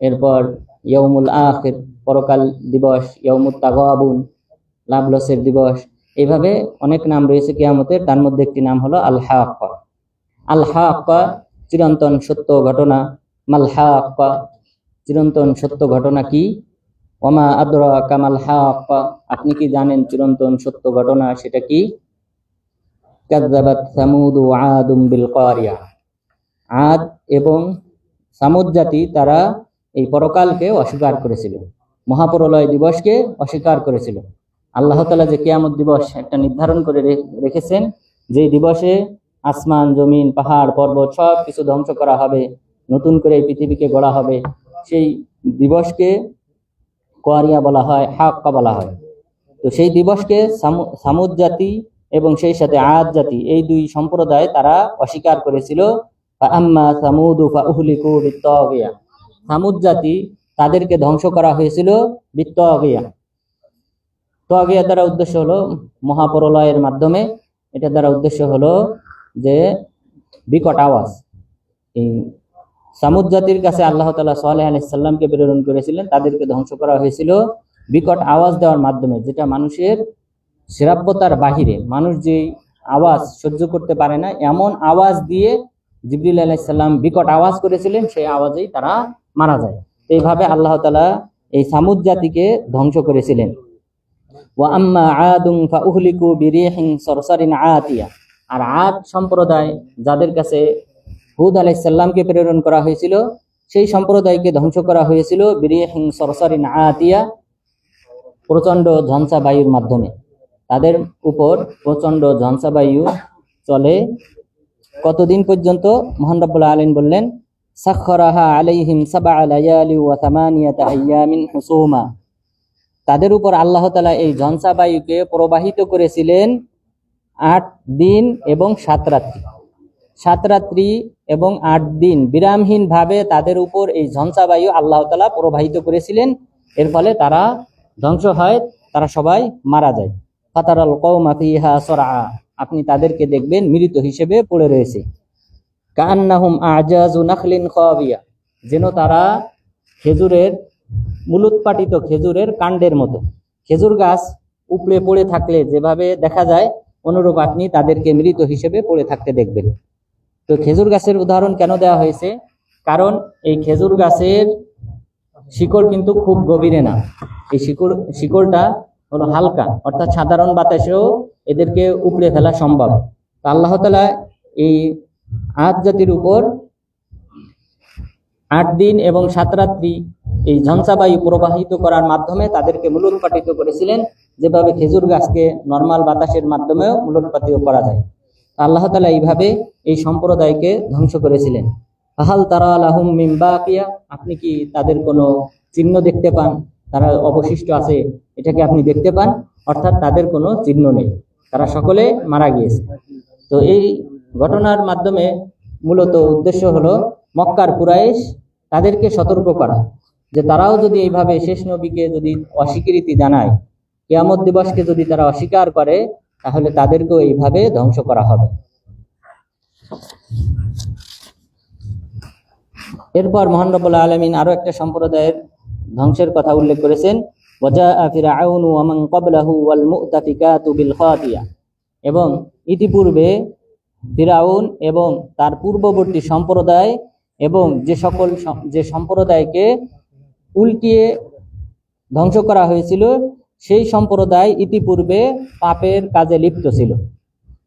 এরপর ইয়ৌমুল আখির, পরকাল দিবস ইয়ৌমুল তাগাবুন, লাভ লসের দিবস। এইভাবে অনেক নাম রয়েছে কিয়ামতের, তার মধ্যে একটি নাম হলো আল হাক্কা আল হাক্কা চিরন্তন সত্য ঘটনা। মাল হাক্কা চিরন্তন সত্য ঘটনা কি? ওমা আদরা কামাল হাক্কা আপনি কি জানেন চিরন্তন সত্য ঘটনা সেটা কি? কাযযাবাত সামুদ আদুম বিল কারিয়া আদ এবং সামুদ জাতি তারা এই পরকালকে অস্বীকার করেছিল। মহাপরলয় দিবসকে অস্বীকার করেছিল। আল্লাহ তালা যে কেয়ামত দিবস একটা নির্ধারণ করে রেখেছেন, যে দিবসে আসমান, জমিন, পাহাড়, পর্বত সব কিছু ধ্বংস করা হবে, নতুন করে এই পৃথিবীকে গড়া হবে। সেই দিবসকে কোয়ারিয়া বলা হয়, হাক্কা বলা হয়। তো সেই দিবসকে সামু- সামুদ জাতি এবং সেই সাথে আদ জাতি, এই দুই সম্প্রদায় তারা অস্বীকার করেছিল। আম্মা সামুদু জাতি তাদেরকে ধ্বংস করা হয়েছিল বিত্তাগিয়া তোয়াগিয়া দ্বারা উদ্দেশ্য হলো মহাপরলয়ের মাধ্যমে, এটা দ্বারা উদ্দেশ্য হলো যে বিকট আওয়াজ। এই সামুদ জাতির কাছে আল্লাহ তালা সাল্লাহ আলাইসাল্লামকে প্রেরণ করেছিলেন, তাদেরকে ধ্বংস করা হয়েছিল বিকট আওয়াজ দেওয়ার মাধ্যমে, যেটা মানুষের শ্রাব্যতার বাহিরে, মানুষ যে আওয়াজ সহ্য করতে পারে না, এমন আওয়াজ দিয়ে জিবরিল আলাইসাল্লাম বিকট আওয়াজ করেছিলেন, সেই আওয়াজেই তারা মারা যায়। এইভাবে আল্লাহ তালা এই সামুদ জাতিকে ধ্বংস করেছিলেন। আর আদ সম্প্রদায় যাদের কাছে হুদ আলাইসাল্লামকে প্রেরণ করা হয়েছিল, সেই সম্প্রদায়কে ধ্বংস করা হয়েছিল বিরিহিন সরসারিন আতিয়া প্রচণ্ড ঝঞ্ঝা বায়ুর মাধ্যমে। তাদের উপর প্রচণ্ড ঝঞ্ঝা বায়ু চলে কতদিন পর্যন্ত মোহান রব্বুল বললেন তাদের উপর আল্লাহ তালা এই ঝঞ্ঝা বায়ুকে প্রবাহিত করেছিলেন আট দিন এবং সাত রাত্রি। সাত রাত্রি এবং আট দিন বিরামহীন ভাবে তাদের উপর এই ঝঞ্ঝা বায়ু আল্লাহ তালা প্রবাহিত করেছিলেন। এর ফলে তারা ধ্বংস হয়, তারা সবাই মারা যায়। ফাতারাল কৌমা ফিহা সরা আপনি তাদেরকে দেখবেন মৃত হিসেবে পড়ে রয়েছে। কান্নাহুম আজাজু নাখলিন খাবিয়া। যেন তারা খেজুরের, মূলোৎপাটিত খেজুরের কাণ্ডের মতো। খেজুর গাছ উপড়ে পড়ে থাকলে যেভাবে দেখা যায়, অনুরূপ আপনি তাদেরকে মৃত হিসেবে পড়ে থাকতে দেখবেন। তো খেজুর গাছের উদাহরণ কেন দেওয়া হয়েছে? কারণ এই খেজুর গাছের শিকড় কিন্তু খুব গভীরে না। এই শিকড়, শিকড়টা হলো হালকা, অর্থাৎ সাধারণ বাতাসেও এদেরকে উপড়ে ফেলা সম্ভব। তো আল্লাহ তালা এই আজ জাতির উপর আট দিন এবং সাত রাত্রি এই ঝঞ্ঝাবায়ু প্রবাহিত করার মাধ্যমে তাদেরকে মূলোৎপাটিত করেছিলেন। যেভাবে খেজুর গাছকে নর্মাল বাতাসের মাধ্যমেও মূলোৎপাটিত করা যায়। আল্লাহ তালা এইভাবে এই সম্প্রদায়কে ধ্বংস করেছিলেন। আহাল তারা আলাহুম মিম্বাকিয়া আপনি কি তাদের কোনো চিহ্ন দেখতে পান? তারা অবশিষ্ট আছে, এটাকে আপনি দেখতে পান, অর্থাৎ তাদের কোনো চিহ্ন নেই। তারা সকলে মারা গিয়েছে। তো এই ঘটনার মাধ্যমে মূলত উদ্দেশ্য হলো মক্কার কুরাইশ তাদেরকে সতর্ক করা, যে তারাও যদি এইভাবে শেষ নবীকে যদি অস্বীকৃতি জানায়, কেয়ামত দিবসকে যদি তারা অস্বীকার করে, তাহলে তাদেরকেও এইভাবে ধ্বংস করা হবে। এরপর মহান রব্বুল আলমিন আরও একটা সম্প্রদায়ের ধ্বংসের কথা উল্লেখ করেছেন এবং ইতিপূর্বে ফিরাউন এবং তার পূর্ববর্তী সম্প্রদায় এবং যে সকল যে সম্প্রদায়কে উল্টিয়ে ধ্বংস করা হয়েছিল, সেই সম্প্রদায় ইতিপূর্বে পাপের কাজে লিপ্ত ছিল।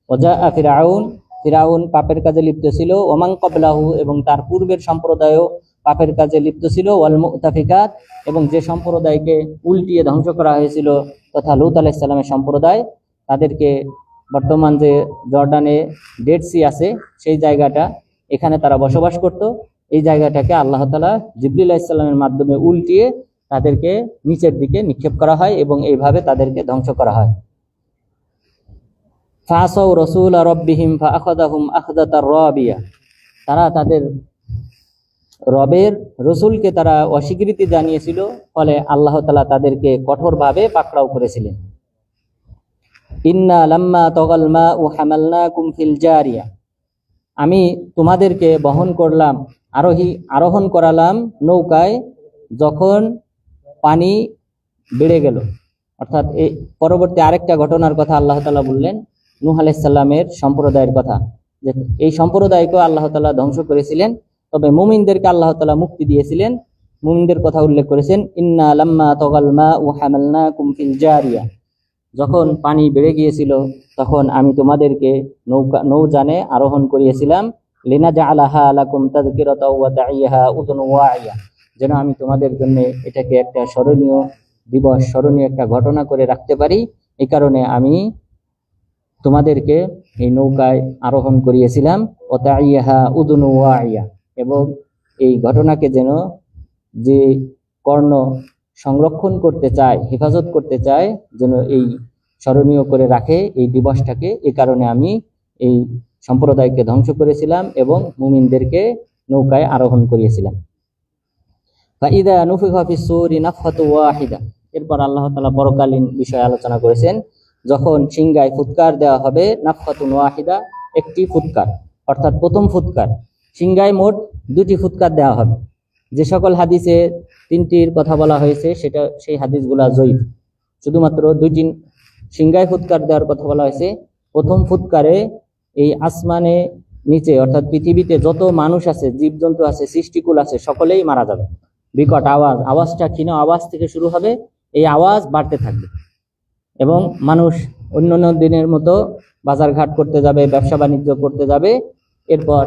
ওজা ফিরাউন ফিরাউন পাপের কাজে লিপ্ত ছিল ওমাং কবলাহু এবং তার পূর্বের সম্প্রদায়ও পাপের কাজে লিপ্ত ছিল, ওয়াল মুতাফিকাত, এবং যে সম্প্রদায়কে উল্টিয়ে ধ্বংস করা হয়েছিল, তথা লুত আলাইসাল্লামের সম্প্রদায়, তাদেরকে বর্তমান যে জর্ডানে ডেড সি আছে, সেই জায়গাটা এখানে তারা বসবাস করত। এই জায়গাটাকে আল্লাহ তালা জিবরিল ইসলামের মাধ্যমে উল্টিয়ে তাদেরকে নিচের দিকে নিক্ষেপ করা হয় এবং এইভাবে তাদেরকে ধ্বংস করা হয়। ফাসাউ রসুল রব্বিহিম ফাআখাযাহুম আখদাতার রাবিয়া। তারা তাদের রবের রসুলকে তারা অস্বীকৃতি জানিয়েছিল, ফলে আল্লাহ তালা তাদেরকে কঠোরভাবে পাকড়াও করেছিলেন। ইন্না লাম্মা তগল মা ও হামালনা কুমফিল জারিয়া। আমি তোমাদেরকে বহন করলাম, আরোহী, আরোহণ করালাম নৌকায় যখন পানি বেড়ে গেল। অর্থাৎ এই পরবর্তী আরেকটা ঘটনার কথা আল্লাহ তালা বললেন, নূহ আলাইসাল্লামের সম্প্রদায়ের কথা। যে এই সম্প্রদায়কে আল্লাহ তালা ধ্বংস করেছিলেন। তবে মুমিনদেরকে আল্লাহ তালা মুক্তি দিয়েছিলেন। মুমিনদের কথা উল্লেখ করেছেন, ইন্না লাম্মা তগাল মা ও হামালনা কুমফিল জারিয়া। যখন পানি বেড়ে গিয়েছিল, তখন আমি তোমাদেরকে নৌকা নৌজানে আরোহণ করিয়েছিলাম লিনা জা আলাহা আলাকুম তাইয়াহা উযুন ওয়াইয়া যেন আমি তোমাদের জন্য এটাকে একটা স্মরণীয় দিবস, স্মরণীয় একটা ঘটনা করে রাখতে পারি। এই কারণে আমি তোমাদেরকে এই নৌকায় আরোহণ করিয়েছিলাম ও তাইয়াহা উদুন ওয়াইয়া এবং এই ঘটনাকে যেন যে কর্ণ সংরক্ষণ করতে চায়, হেফাজত করতে চায়, যেন এই স্মরণীয় করে রাখে এই দিবসটাকে। এই কারণে আমি এই সম্প্রদায়কে ধ্বংস করেছিলাম এবং মুমিনদেরকে নৌকায় আরোহণ করিয়েছিলাম। ফাইদা নুফিখা ফিস সূরি নাফহাতু ওয়াহিদা। এরপর আল্লাহ তালা পরকালীন বিষয়ে আলোচনা করেছেন, যখন সিংগায় ফুৎকার দেওয়া হবে, নাফহাতুন ওয়াহিদা, একটি ফুৎকার, অর্থাৎ প্রথম ফুৎকার। সিংগায় মোট দুটি ফুৎকার দেওয়া হবে। যে সকল হাদিসে তিনটির কথা বলা হয়েছে, সেটা সেই হাদিসগুলা জয়ীফ। শুধুমাত্র দুইটি সিংগায় ফুৎকার দেওয়ার কথা বলা হয়েছে। প্রথম ফুৎকারে এই আসমানে নিচে, অর্থাৎ পৃথিবীতে যত মানুষ আছে, জীবজন্তু আছে, সৃষ্টিকুল আছে, সকলেই মারা যাবে। বিকট আওয়াজ, আওয়াজটা ক্ষীণ আওয়াজ থেকে শুরু হবে, এই আওয়াজ বাড়তে থাকবে। এবং মানুষ অন্য অন্য দিনের মতো বাজারঘাট করতে যাবে, ব্যবসা বাণিজ্য করতে যাবে। এরপর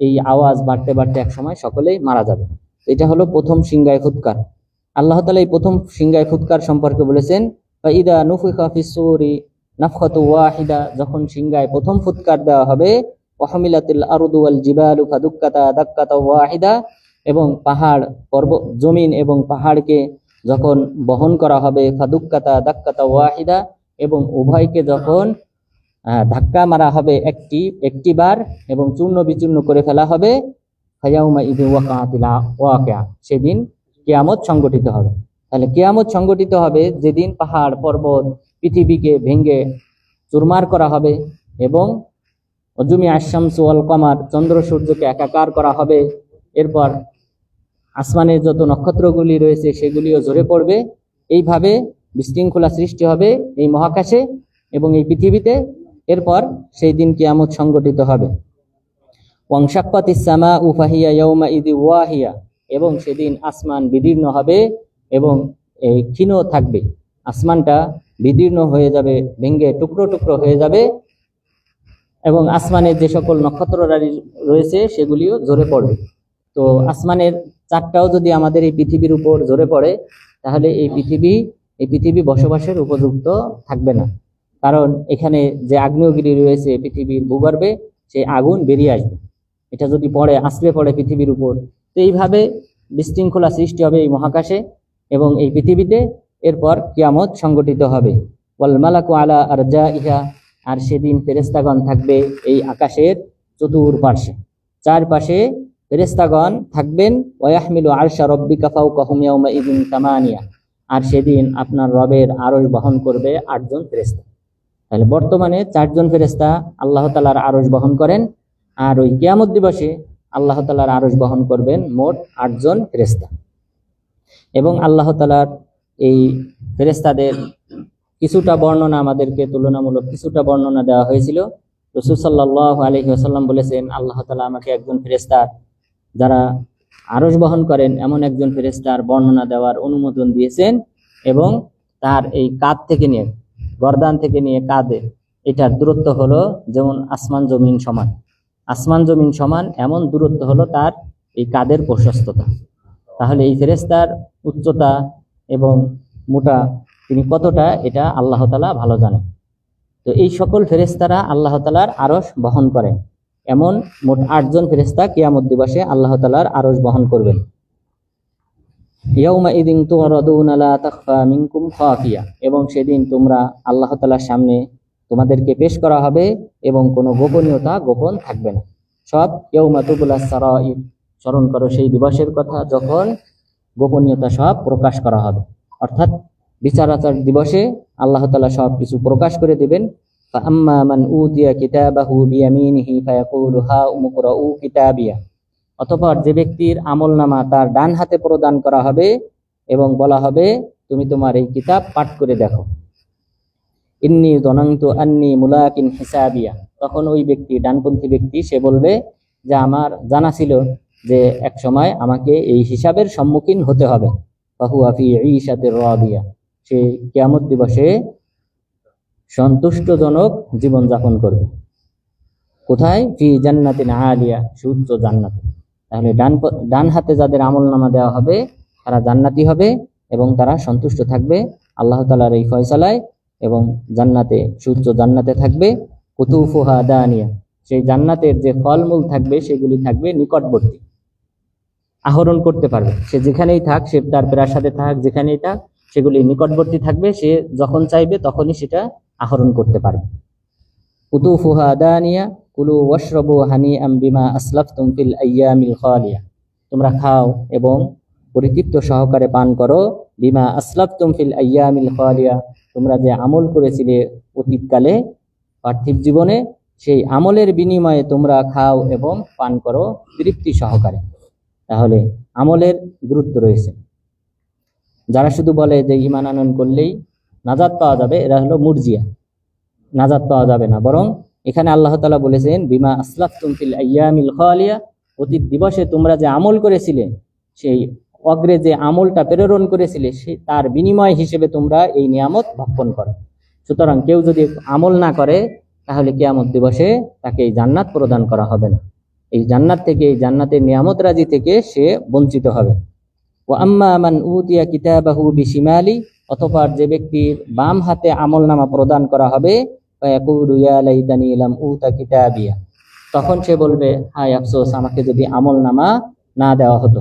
এই আওয়াজ বাড়তে বাড়তে এক সময় সকলেই মারা যাবে। এটা হলো প্রথম সিংগায় ফুৎকার আল্লাহ তালা এই প্রথম সিংগায় ফুৎকার সম্পর্কে বলেছেন ইদা নুফিখা ফিসুরি নাফখাতু ওয়াহিদা যখন সিংগায় প্রথম ফুৎকার দেওয়া হবে, ওয়াহমিলাতিল আরদু ওয়াল জিবালু ফাদুক্কাতা দাক্কাতা ওয়াহিদা এবং পাহাড় পর্বত জমিন এবং পাহাড়কে যখন বহন করা হবে, ফাদুক্কাতা দাক্কাতা ওয়াহিদা এবং উভয়কে যখন ধাক্কা মারা হবে একটি একটি বার এবং চূর্ণ বিচূর্ণ করে ফেলা হবে। সেদিন কেয়ামত সংগঠিত হবে। তাহলে কেয়ামত সংগঠিত হবে যেদিন পাহাড়, পর্বত, পৃথিবীকে ভেঙে চুরমার করা হবে এবং অজুমি আশামস ওয়াল কমার চন্দ্র সূর্যকে একাকার করা হবে। এরপর আসমানের যত নক্ষত্রগুলি রয়েছে সেগুলিও ঝরে পড়বে। এইভাবে বিশৃঙ্খলা সৃষ্টি হবে এই মহাকাশে এবং এই পৃথিবীতে। এরপর সেই দিন কিয়ামত সংগঠিত হবে। ইসামা উফাহিয়া ইয়ৌমা ইদি ওয়াহিয়া। এবং সেদিন আসমান বিদীর্ণ হবে এবং ক্ষীণ থাকবে। আসমানটা বিদীর্ণ হয়ে যাবে, ভেঙ্গে টুকরো টুকরো হয়ে যাবে এবং আসমানের যে সকল নক্ষত্ররাজি রয়েছে সেগুলিও ঝরে পড়বে। তো আসমানের চারটাও যদি আমাদের এই পৃথিবীর উপর ঝরে পড়ে, তাহলে এই পৃথিবী এই পৃথিবী বসবাসের উপযুক্ত থাকবে না। কারণ এখানে যে আগ্নেয়গিরি রয়েছে পৃথিবীর ভূগর্ভে, সেই আগুন বেরিয়ে আসবে। এটা যদি পড়ে আশ্রে পড়ে পৃথিবীর উপর। তো এইভাবে বিশৃঙ্খলা সৃষ্টি হবে এই মহাকাশে এবং এই পৃথিবীতে। এরপর কিয়ামত সংগঠিত হবে। ওয়াল মালাকু আলা আরজা ইহা আর সেদিন ফেরেস্তাগণ থাকবে এই আকাশের চতুর্পার্শ্বে চারপাশে ফেরেস্তাগণ থাকবেন, ওয়াহমিলু আরশা রব্বিকা ফাওকাহুম ইয়াউমা ইদিন তামানিয়া। আর সেদিন আপনার রবের আরশ বহন করবে আটজন ফেরেস্তা তাহলে বর্তমানে চারজন ফেরেস্তা আল্লাহ তালার আরশ বহন করেন আর ওই কিয়ামত দিবসে আল্লাহ তালার আরশ বহন করবেন মোট আটজন ফেরেস্তা এবং আল্লাহ তালার এই ফেরেস্তাদের কিছুটা বর্ণনা আমাদেরকে তুলনামূলক কিছুটা বর্ণনা দেওয়া হয়েছিল। রসুল সাল্লাহ আলহি আসাল্লাম বলেছেন, আল্লাহ তালা আমাকে একজন ফেরেস্তার যারা আরশ বহন করেন, এমন একজন ফেরেস্তার বর্ণনা দেওয়ার অনুমোদন দিয়েছেন এবং তার এই কাঁধ থেকে নিয়ে গরদান থেকে নিয়ে কাঁধে এটার দূরত্ব হলো যেমন আসমান, জমিন সমান। আসমান, জমিন সমান এমন দূরত্ব হলো তার এই কাদের প্রশস্ততা। তাহলে এই ফেরেস্তার উচ্চতা এবং মোটা তিনি কতটা, এটা আল্লাহ তালা ভালো জানেন। তো এই সকল ফেরেস্তারা আল্লাহ তালার আরস বহন করেন। এমন মোট আটজন ফেরেস্তা কিয়ামত দিবসে আল্লাহ তালার আরস বহন করবেন। ইয়াউমা ইদিন তুরাদুনা লা তাখফা মিনকুম খাফিয়া এবং সেদিন তোমরা আল্লাহ তালার সামনে তোমাদেরকে পেশ করা হবে এবং কোনো গোপনীয়তা গোপন থাকবে না সব ইয়াউমা তুবুলা সারাইর স্মরণ করো সেই দিবসের কথা যখন গোপনীয়তা সব প্রকাশ করা হবে অর্থাৎ বিচার আচার দিবসে আল্লাহ তালা সব কিছু প্রকাশ করে দিবেন فأما من أوتي كتابه بيمينه فيقول هاؤم اقرءوا كتابيه অতঃপর যে ব্যক্তির আমল নামা তার ডান হাতে প্রদান করা হবে এবং বলা হবে, তুমি তোমার এই কিতাব পাঠ করে দেখো। ইন্নি দনন্ত আন্নি মুলাকিন হিসাবিয়া। তখন ওই ব্যক্তি, ডানপন্থী ব্যক্তি, সে বলবে, যে আমার জানা ছিল যে এক সময় আমাকে এই হিসাবের সম্মুখীন হতে হবে। বাহু আফি ঈশাতে রাদিয়া। সে কিয়ামত দিবসে সন্তুষ্টজনক জীবনযাপন করবে। কোথায়? ফি জান্নাতিন আলিয়া সুউচ্চ জান্নাতে। তাহলে ডান ডান হাতে যাদের আমল নামা দেওয়া হবে, তারা জান্নাতি হবে এবং তারা সন্তুষ্ট থাকবে আল্লাহ তালার এই ফয়সালায় এবং জান্নাতে সুউচ্চ জান্নাতে থাকবে। কুতুফুহা দানিয়া, সেই জান্নাতের যে ফলমূল থাকবে, সেগুলি থাকবে নিকটবর্তী। আহরণ করতে পারবে। সে যেখানেই থাক, সে তার প্রাসাদে থাক, যেখানেই থাক, সেগুলি নিকটবর্তী থাকবে। সে যখন চাইবে, তখনই সেটা আহরণ করতে পারবে। কুতুফুহা দানিয়া কুলু ওয়াশরবু হানি আম বিমা আসলাফতুম ফিল আইয়ামিল খালিয়া। তোমরা খাও এবং পরিতৃপ্ত সহকারে পান করো। বিমা আসলাফতুম ফিল আইয়ামিল খালিয়া। তোমরা যে আমল করেছিলে অতীতকালে, পার্থিব জীবনে, সেই আমলের বিনিময়ে তোমরা খাও এবং পান করো তৃপ্তি সহকারে। তাহলে আমলের গুরুত্ব রয়েছে। যারা শুধু বলে যে ইমান আনয়ন করলেই নাজাদ পাওয়া যাবে, এরা হলো মুরজিয়া। নাজাদ পাওয়া যাবে না, বরং এখানে আল্লাহ তালা বলেছেন, বিমা আসলাফ তুমফিল আয়ামিল খালিয়া অতীত দিবসে তোমরা যে আমল করেছিলে, সেই অগ্রে যে আমলটা প্রেরণ করেছিলে, সে তার বিনিময় হিসেবে তোমরা এই নিয়ামত ভক্ষণ করো। সুতরাং কেউ যদি আমল না করে, তাহলে কেয়ামত দিবসে তাকে এই জান্নাত প্রদান করা হবে না। এই জান্নাত থেকে, এই জান্নাতের নিয়ামত রাজি থেকে সে বঞ্চিত হবে। ও আম্মা মান উতিয়া কিতাবাহু বিশিমালি অথবা যে ব্যক্তির বাম হাতে আমল নামা প্রদান করা হবে তখন সে বলবে, হায় আফসোস, আমাকে যদি আমল নামা না দেওয়া হতো।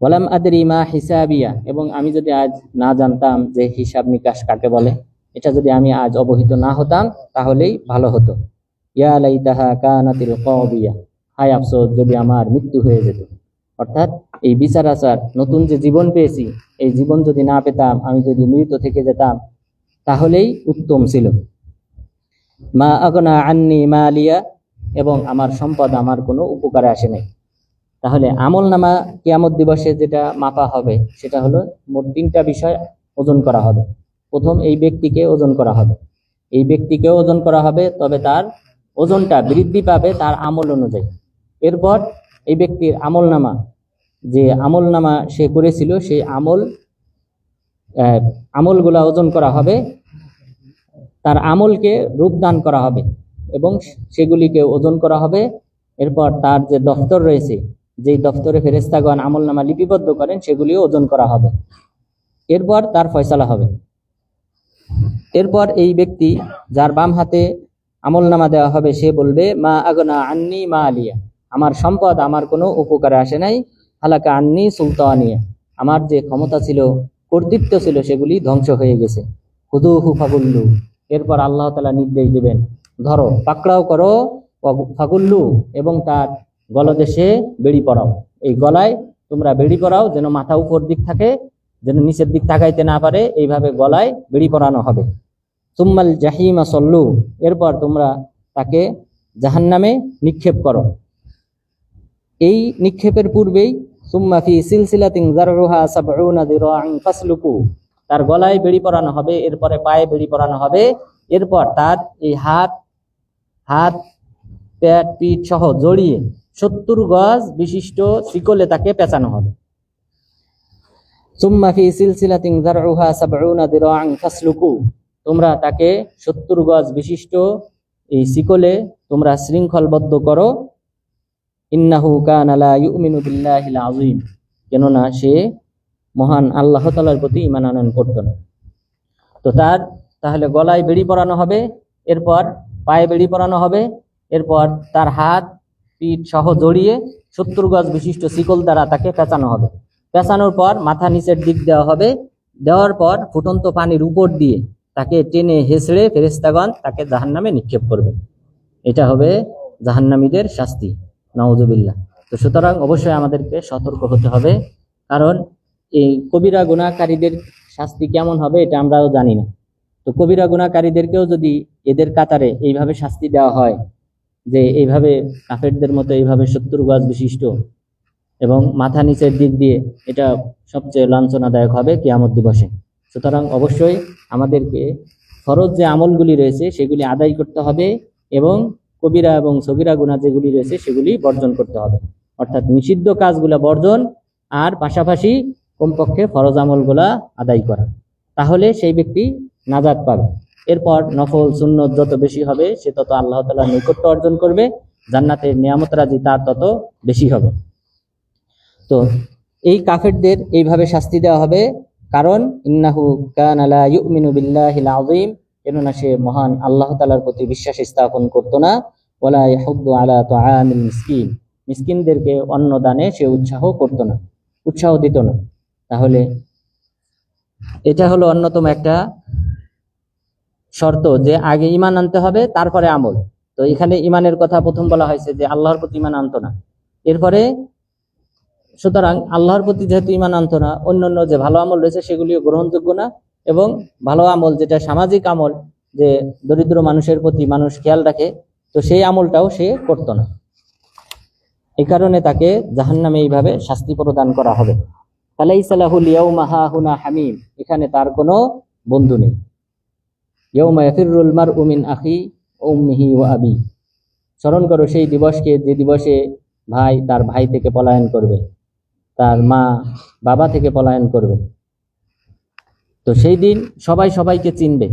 ওয়ালাম আদরি মা হিসাবিয়া, এবং আমি যদি আজ না জানতাম যে হিসাব নিকাশ কাকে বলে, এটা যদি আমি আজ অবহিত না হতাম, তাহলেই ভালো হতো। ইয়া লাইতাহা কানাতিল কাদিয়া, হায় আফসোস, যদি আমার মৃত্যু হয়ে যেত। অর্থাৎ এই বিচার আচার নতুন যে জীবন পেয়েছি, এই জীবন যদি না পেতাম, আমি যদি মৃত থেকে যেতাম তাহলেই উত্তম ছিল। মা আগনা আন্নি মালিয়া, এবং আমার সম্পদ আমার কোনো উপকারে আসে নাই। তাহলে আমল নামা কিয়ামত দিবসে যেটা মাপা হবে, সেটা হলো মোট তিনটা বিষয় ওজন করা হবে। প্রথম, এই ব্যক্তিকে ওজন করা হবে। এই ব্যক্তিকে ওজন করা হবে, তবে তার ওজনটা বৃদ্ধি পাবে তার আমল অনুযায়ী। এরপর এই ব্যক্তির আমল নামা, যে আমল নামা সে করেছিল, সেই আমল আমলগুলা ওজন করা হবে। তার আমলকে রূপদান করা হবে এবং সেগুলিকে ওজন করা হবে। এরপর তার যে দফতর রয়েছে, যেই দফতরে ফেরেস্তাগণ আমল নামা লিপিবদ্ধ করেন, সেগুলিও ওজন করা হবে। এরপর তার ফয়সালা হবে। এরপর এই ব্যক্তি যার বাম হাতে আমল নামা দেওয়া হবে, সে বলবে, মা আগনা আন্নি মা আলিয়া। আমার সম্পদ আমার কোনো উপকারে আসে নাই। হালাকা আন্নি সুলতানিয়া। আমার যে ক্ষমতা ছিল কর্তৃত্ব ছিল সেগুলি ধ্বংস হয়ে গেছে। হুদু হু ফাগুল্লু। এরপর আল্লাহ তালা নির্দেশ দিবেন, ধরো, পাকড়াও করো ফাগুল্লু, এবং তার গলদেশে বেড়ি পড়াও এই গলায় তোমরা বেড়ি পরাও, যেন মাথা উপর দিক থাকে, যেন নিচের দিক তাকাইতে না পারে, এইভাবে গলায় বেড়ি পরানো হবে। সুম্মাল জাহিমা সল্লু। এরপর তোমরা তাকে জাহান্নামে নিক্ষেপ করো। এই নিক্ষেপের পূর্বেই সুম্মা ফি সিলসিলাতিন যাররুহা সাবউনা দিরাআন ফাসলুকু। তার গলায় বেড়ি পরানো হবে, এরপরে পায়ে বেড়ি পরানো হবে। এরপর তার এই হাত হাত পেট পিঠ সহ জড়িয়ে সত্তর গজ বিশিষ্ট শিকলে তাকে পেঁচানো হবে। সুম্মা ফি সিলসিলাতিন যারউহা সাবউনা দিরাআন ফাসলুকু। তোমরা তাকে সত্তর গজ বিশিষ্ট এই শিকলে তোমরা শৃঙ্খলবদ্ধ করো। ইন্নাহু কানা আযীম। কেননা সে মহান আল্লাহ তাআলার প্রতি ঈমান আনয়ন করত না। তো তার তাহলে গলায় বেড়ি পরানো হবে, এরপর পায়ে বেড়ি পরানো হবে, এরপর তার হাত, পিঠ সহ জড়িয়ে সত্তর গজ বিশিষ্ট শিকল দ্বারা তাকে পেঁচানো হবে। পেঁচানোর পর মাথা নিচের দিক দেওয়া হবে, দেওয়ার পর ফুটন্ত পানির উপর দিয়ে তাকে টেনে হেসড়ে ফেরেস্তাগণ তাকে জাহান্নামে নিক্ষেপ করবে। এটা হবে জাহান্নামীদের শাস্তি। নওজুবিল্লাহ তো সুতরাং অবশ্যই আমাদেরকে সতর্ক হতে হবে, কারণ এই কবিরা গুণাকারীদের শাস্তি কেমন হবে এটা আমরাও জানি না। তো কবিরা গুণাকারীদেরকেও যদি এদের কাতারে এইভাবে শাস্তি দেওয়া হয়, যে এইভাবে কাফেরদের মতো এইভাবে সত্তর গাছ বিশিষ্ট এবং মাথা নিচের দিক দিয়ে এটা সবচেয়ে লাঞ্ছনাদায়ক হবে কিয়ামত দিবসে। সুতরাং অবশ্যই আমাদেরকে ফরজ যে আমলগুলি রয়েছে সেগুলি আদায় করতে হবে এবং কবিরা এবং সগিরা গুণা যেগুলি রয়েছে সেগুলি বর্জন করতে হবে। অর্থাৎ নিষিদ্ধ কাজগুলা বর্জন আর পাশাপাশি কমপক্ষে ফরজ আমলগুলা আদায় করা। তাহলে সেই ব্যক্তি নাজাদ পাবে। এরপর নফল, সুন্নত যত বেশি হবে, সে তত আল্লাহ তালার নৈকট্য অর্জন করবে। জান্নাতের নিয়ামত রাজি তার তত বেশি হবে। তো এই কাফেরদের এইভাবে শাস্তি দেওয়া হবে। কারণ ইন্নাহু কান আলা ইউমিনু বিল্লাহিল আযীম। কেননা সে মহান আল্লাহ তাআলার প্রতি বিশ্বাস স্থাপন করতো না। ওয়ালা ইয়াহুদ্দু আলা তুআমিল মিসকিন। মিসকিনদেরকে অন্ন দানে সে উৎসাহ করতো না, উৎসাহ দিত না। তাহলে এটা হলো অন্যতম একটা শর্ত যে আগে ইমান আনতে হবে, তারপরে আমল। তো এখানে ইমানের কথা প্রথম বলা হয়েছে যে আল্লাহর প্রতি ইমান আনতো না। এরপরে সুতরাং আল্লাহর প্রতি যেহেতু ইমান আনতো না, অন্যান্য যে ভালো আমল রয়েছে সেগুলিও গ্রহণযোগ্য না এবং ভালো আমল যেটা সামাজিক আমল, যে দরিদ্র মানুষের প্রতি মানুষ খেয়াল রাখে তো সেই আমলটাও সে করতো না। এই কারণে তাকে জাহান্নামে এইভাবে শাস্তি প্রদান করা হবে। হাহুনা হামিম। এখানে তার কোনো বন্ধু নেই। আখি আবি। স্মরণ করো, সেই দিবসকে, যে দিবসে ভাই তার ভাই থেকে পলায়ন করবে, তার মা বাবা থেকে পলায়ন করবে। তো সেই দিন সবাই সবাইকে চিনবে।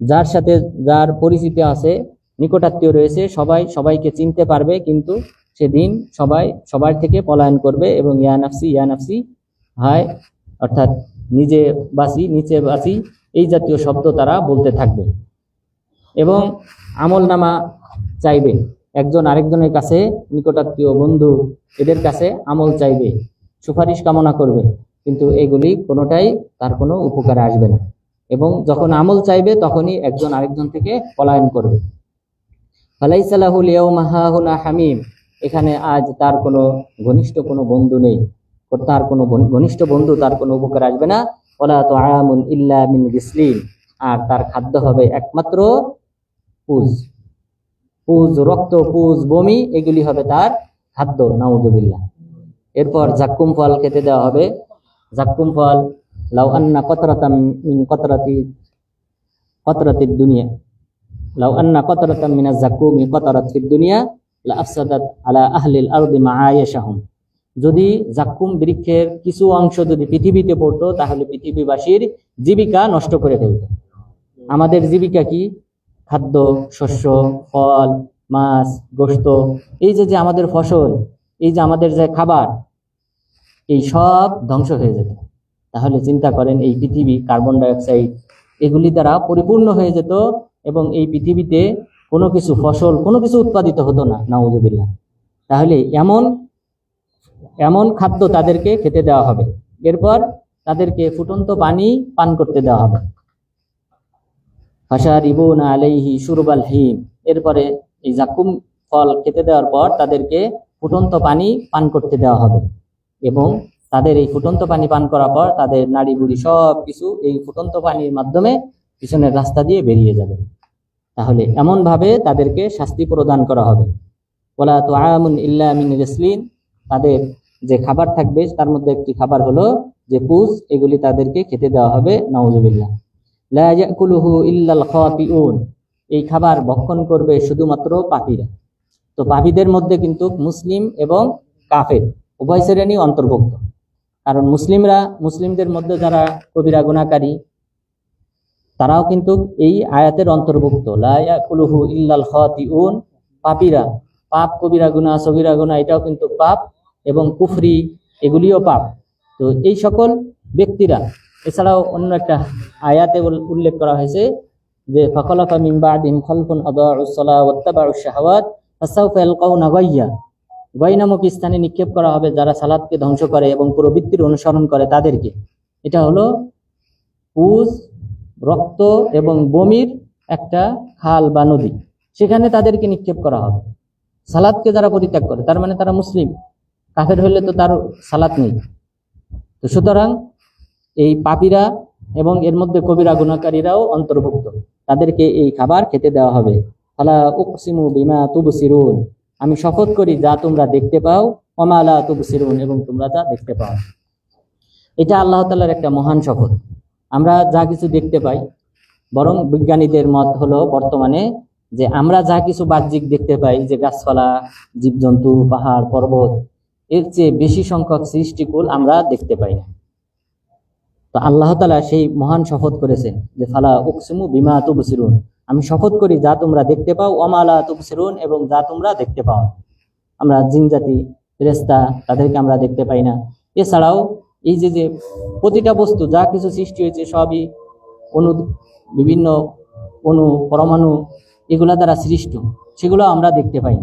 যার সাথে যার পরিচিতি আছে নিকটাত্মীয় রয়েছে, সবাই সবাইকে চিনতে পারবে, কিন্তু সেদিন সবাই, সবার থেকে পলায়ন করবে এবং ইয়া নাফসি, ইয়া হায়, অর্থাৎ নিজে বাসি, নিচে বাসি, এই জাতীয় শব্দ তারা বলতে থাকবে। এবং আমল নামা চাইবে, একজন আরেকজনের কাছে নিকটাত্মীয় বন্ধু এদের কাছে আমল চাইবে, সুপারিশ কামনা করবে, কিন্তু এগুলি কোনোটাই তার কোনো উপকারে আসবে না। এবং যখন আমল চাইবে, তখনই একজন আরেকজন থেকে পলায়ন করবে। ফালাইসালাহুল ইয়াউমা হাহুনা হামিম। এখানে আজ তার কোনো ঘনিষ্ঠ কোনো বন্ধু নেই। তার কোনো ঘনিষ্ঠ বন্ধু, তার কোনো উপকার আসবে না। ওলা তো আয়ামুন ইল্লা মিন আর তার খাদ্য হবে একমাত্র পুজ। পুজ, রক্ত, পুজ, বমি, এগুলি হবে তার খাদ্য নাউদুবিল্লাহ এরপর জাক্কুম ফল খেতে দেওয়া হবে। জাক্কুম ফল, লাউ আন্না কতরাতাম কতরাতি কতরাতির দুনিয়া। যদি বৃক্ষের কিছু অংশ যদি পৃথিবীতে পড়তো, তাহলে পৃথিবীবাসীর জীবিকা নষ্ট করে ফেলতো। আমাদের জীবিকা কি? খাদ্য, শস্য, ফল, মাছ গোস্ত এই যে যে আমাদের ফসল, এই যে আমাদের যে খাবার, এই সব ধ্বংস হয়ে যেত। তাহলে চিন্তা করেন, এই পৃথিবী কার্বন ডাইঅক্সাইড, এগুলি দ্বারা পরিপূর্ণ হয়ে যেত এবং এই পৃথিবীতে কোনো কিছু ফসল, কোনো কিছু উৎপাদিত হতো না, নাউজুবিল্লাহ। তাহলে এমন এমন খাদ্য তাদেরকে খেতে দেওয়া হবে। এরপর তাদেরকে ফুটন্ত পানি পান করতে দেওয়া হবে। ফাশারিবুন আলাইহি সুরবাল হিম। এরপরে এই জাকুম ফল খেতে দেওয়ার পর তাদেরকে ফুটন্ত পানি পান করতে দেওয়া হবে। এবং তাদের এই ফুটন্ত পানি পান করার পর তাদের নাড়ি বুড়ি সব কিছু এই ফুটন্ত পানির মাধ্যমে পিছনের রাস্তা দিয়ে বেরিয়ে যাবে। তাহলে এমন ভাবে তাদেরকে শাস্তি প্রদান করা হবে। ওলা তো আয়ামুন ইল্লা রেসলিন তাদের যে খাবার থাকবে, তার মধ্যে একটি খাবার হলো যে পুষ এগুলি তাদেরকে খেতে দেওয়া হবে নওয়াজুবিল্লাহ ইল্লাল খাতিউন এই খাবার ভক্ষণ করবে শুধুমাত্র পাপীরা। তো পাপীদের মধ্যে কিন্তু মুসলিম এবং কাফের, উভয় শ্রেণি অন্তর্ভুক্ত। কারণ মুসলিমরা, মুসলিমদের মধ্যে যারা কবিরা গুণাকারী তারাও কিন্তু এই আয়াতের অন্তর্ভুক্ত। লা ইয়াকুলুহু ইল্লাল খাতিউন, পাপীরা, পাপ কবিরা গুণা সগিরা গুণা এটাও কিন্তু পাপ এবং কুফরি, এগুলিও পাপ। তো এই সকল ব্যক্তিরা, এছাড়াও অন্য একটা আয়াতে উল্লেখ করা হয়েছে যে, ফাখলাফা বাদিহিম খালফুন আদাউস সালাহ ওয়াত্তাবাউস শাহাওয়াত ফাসাউফা ইয়ালকাউনা গাইয়া গাই নামক স্থানে নিক্ষেপ করা হবে যারা সালাদকে ধ্বংস করে এবং প্রবৃত্তির অনুসরণ করে তাদেরকে। এটা হলো পুজ রক্ত এবং বমির একটা খাল বা নদী। সেখানে তাদেরকে নিক্ষেপ করা হবে। সালাদকে যারা পরিত্যাগ করে, তার মানে তারা মুসলিম। কাফের হলে তো তার সালাত নেই। তো সুতরাং এই পাপীরা এবং এর মধ্যে কবিরা, গুণাকারীরাও অন্তর্ভুক্ত। তাদেরকে এই খাবার খেতে দেওয়া হবে। ফালা উকসিমু বিমা তুবসিরুন। আমি শপথ করি, যা তোমরা দেখতে পাও, ওমা লা তুবসিরুন, এবং তোমরা যা দেখতে পাও। এটা আল্লাহ তাআলার একটা মহান শপথ। আমরা যা কিছু দেখতে পাই, বরং বিজ্ঞানীদের মত হলো বর্তমানে যে আমরা যা কিছু বাহ্যিক দেখতে পাই, যে গাছপালা, জীবজন্তু, পাহাড়, পর্বত, এর চেয়ে বেশি সংখ্যক সৃষ্টিকুল আমরা দেখতে পাই। না তো আল্লাহ তালা সেই মহান শপথ করেছেন যে, ফালা উকসিমু বিমা তুবসিরুন। আমি শপথ করি, যা তোমরা দেখতে পাও অমালা তুবসিরুন এবং যা তোমরা দেখতে পাও। আমরা জিন জাতি ফেরেস্তা তাদেরকে আমরা দেখতে পাই না। এছাড়াও এই যে যে প্রতিটা বস্তু, যা কিছু সৃষ্টি হয়েছে, সবই অনু, বিভিন্ন অণু পরমাণু, এগুলা দ্বারা সৃষ্ট। সেগুলো আমরা দেখতে পাই।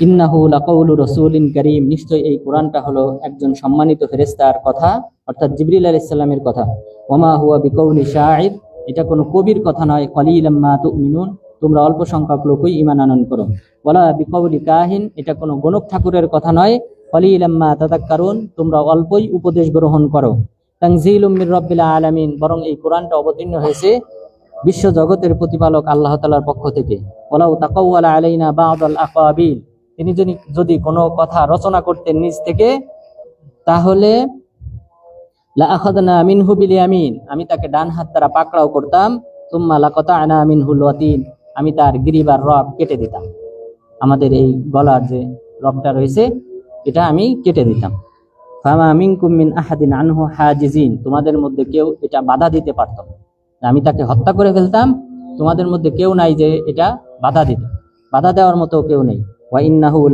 ইন্নাহু লাকাউলু রসুলিন করিম। নিশ্চয় এই কোরআনটা হলো একজন সম্মানিত ফেরেস্তার কথা, অর্থাৎ জিবরিল আলাইহিস কথা। ওমা হুয়া বিকৌলি শাইর এটা কোনো কবির কথা নয়। কলিলাম মা তুমিনুন। তোমরা অল্প সংখ্যক লোকই ইমান আনয়ন করো। বলা বিকৌলি কাহিন। এটা কোনো গণক ঠাকুরের কথা নয়। কলিলাম মা তাতাক্কারুন তোমরা অল্পই উপদেশ গ্রহণ করো। তানজিলুম মির রাব্বিল আলামিন, বরং এই কোরআনটা অবতীর্ণ হয়েছে বিশ্ব জগতের প্রতিপালক আল্লাহ তাআলার পক্ষ থেকে। ওয়ালাউ তাকাওয়ালা আলাইনা বা'দাল আকাবিল, তিনি যদি যদি কোনো কথা রচনা করতেন নিজ থেকে, তাহলে লা আখাদনা মিনহু আমি তাকে ডান হাত দ্বারা পাকড়াও করতাম তুম্মা লাকাতানা মিনহুল ওয়াতিন, আমি তার গিরিবার রব কেটে দিতাম। আমাদের এই গলার যে রবটা রয়েছে এটা আমি কেটে দিতাম। হাজিজিন। তোমাদের মধ্যে কেউ এটা বাধা দিতে পারতো। আমি তাকে হত্যা করে ফেলতাম। তোমাদের মধ্যে কেউ নাই যে এটা বাধা দিত। বাধা দেওয়ার মতো কেউ নেই। ওয়া ইন্নাহু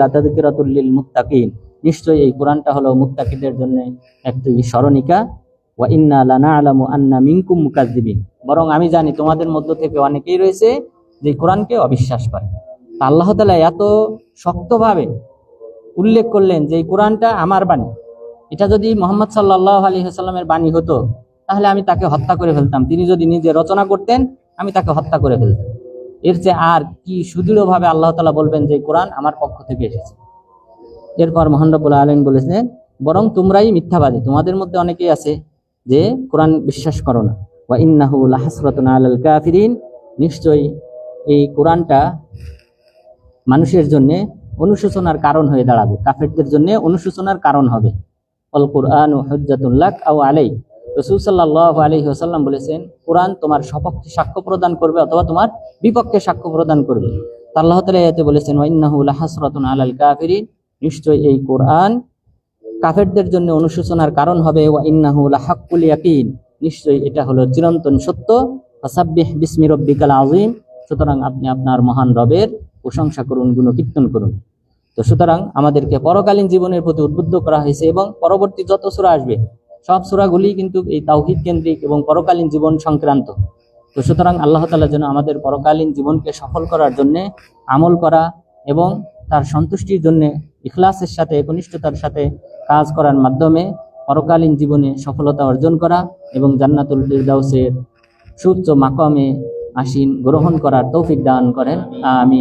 নিশ্চয়ই এই কোরআনটা হলো মুত্তাকিদের জন্য একটি স্মরণিকা। ওয়া ইন্না লানা'লামু আন্না মিনকুম মুকাজ্জিবিন বরং আমি জানি তোমাদের মধ্য থেকে অনেকেই রয়েছে যে কোরআনকে অবিশ্বাস করে। আল্লাহ তাআলা এত শক্তভাবে উল্লেখ করলেন যে এই কোরআনটা আমার বাণী। এটা যদি মোহাম্মদ সাল্লাহ আলী সাল্লামের বাণী হতো, তাহলে আমি তাকে হত্যা করে ফেলতাম। তিনি যদি নিজে রচনা করতেন, আমি তাকে হত্যা করে ফেলতাম। এর চেয়ে আর কি সুদৃঢ়ভাবে আল্লাহ তালা বলবেন যে কোরআন আমার পক্ষ থেকে এসেছে। এরপর মোহান রব্বুল আলম বলেছেন, বরং তোমরাই মিথ্যাবাদী। তোমাদের মধ্যে অনেকেই আছে যে কোরআন বিশ্বাস করো না। ওয়া ইন্নাহু লাহাসরাতুন আলাল কাফিরিন। নিশ্চয়ই এই কোরআনটা মানুষের জন্য অনুশোচনার কারণ হয়ে দাঁড়াবে। কাফেরদের জন্য অনুশোচনার কারণ হবে। অল কোরআন হজ্জাতুল্লাহ আও আলাই রসুল সাল্লাহ আলহি আসাল্লাম বলেছেন, কোরআন তোমার সপক্ষে সাক্ষ্য প্রদান করবে অথবা তোমার বিপক্ষে সাক্ষ্য প্রদান করবে। আল্লাহ তালা এতে বলেছেন ওয়াইন্নাহু লাহাসরাতুন আলাল কাফিরিন। নিশ্চয় এই কোরআন কাফেরদের জন্য অনুশোচনার কারণ হবে, ওয়া ইন্নাহু লাহাক্কুল ইয়াকিন। নিশ্চয়ই এটা হলো চিরন্তন সত্য। ফাসাব্বিহ বিসমি রব্বিকাল আযীম। সুতরাং আপনি আপনার মহান রবের প্রশংসা করুন, গুণকীর্তন করুন। তো সুতরাং আমাদেরকে পরকালীন জীবনের প্রতি উদ্বুদ্ধ করা হয়েছে এবং পরবর্তী যত সূরা আসবে, সব সূরাগুলি কিন্তু এই তাওহীদ কেন্দ্রিক এবং পরকালীন জীবন সংক্রান্ত। তো সুতরাং আল্লাহ তাআলা যেন আমাদের পরকালীন জীবনকে সফল করার জন্যে আমল করা এবং তার সন্তুষ্টির জন্যে ইখলাসের সাথে, একনিষ্ঠতার সাথে কাজ করার মাধ্যমে পরকালীন জীবনে সফলতা অর্জন করা এবং জান্নাতুল ফিরদাউসের সুউচ্চ মাকামে আসীন গ্রহণ করার তৌফিক দান করেন। আমি